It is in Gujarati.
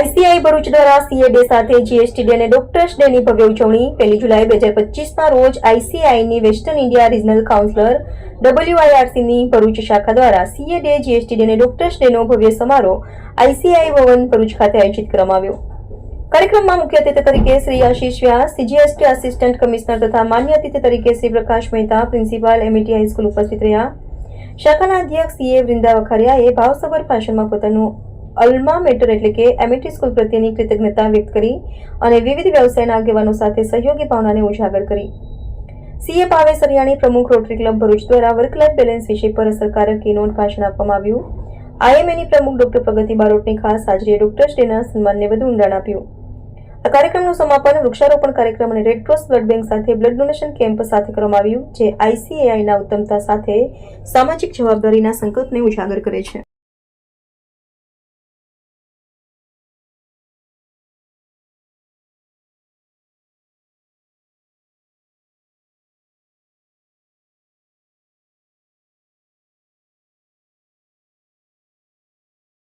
આઈસીઆઈ ભરૂચ દ્વારા સીએ ડે સાથે જીએસટી ડે અને ડોક્ટર્સ ડેની ભવ્ય ઉજવણી. પહેલી જુલાઈ બે હજાર પચીસના રોજ આઈસીઆઈની વેસ્ટર્ન ઇન્ડિયા રિજનલ કાઉન્સિલર ડબલ્યુઆઈઆરસીની ભરૂચ શાખા દ્વારા સીએ ડે જીએસટી ડે અને ડોક્ટર્સ ડેનો ભવ્ય સમારોહ આઈસીઆઈ ભવન ભરૂચ ખાતે આયોજિત કરવામાં આવ્યો. કાર્યક્રમમાં મુખ્ય અતિથિ તરીકે Shri Ashish Vyas, CGST assistant commissioner તથા માન્ય અતિથિ તરીકે Shri Prakash Mehta principal MET high school ઉપસ્થિત રહ્યા. શાખાના અધ્યક્ષ સીએ વૃંદા વખારિયાએ ભાવસભર ભાષણમાં પોતાનું અલ્મા મેટર એટલે કે એમિટી સ્કૂલ પ્રત્યેની કૃતજ્ઞતા વ્યક્ત કરી અને વિવિધ વ્યવસાયના આગેવાનો સાથે સહયોગી ભાવનાને ઉજાગર કરી. સીએ પાવે સરિયાણી પ્રમુખ રોટરી ક્લબ ભરૂચ દ્વારા વર્ક લાઇફ બેલેન્સ વિષય પર અસરકારક કીનોટ ભાષણ આપવામાં આવ્યું. આઈએમએની પ્રમુખ ડોક્ટર પ્રગતિ બારોટની ખાસ હાજરીએ ડોક્ટર્સ ડેના સન્માનને વધુ ઊંડાણ આપ્યું. આ કાર્યક્રમનું સમાપન વૃક્ષારોપણ કાર્યક્રમ અને રેડક્રોસ બ્લડ બેંક સાથે બ્લડ ડોનેશન કેમ્પ સાથે કરવામાં આવ્યું, જે આઈસીએઆઈના ઉત્તમતા સાથે સામાજિક જવાબદારીના સંકલ્પને ઉજાગર કરે છે.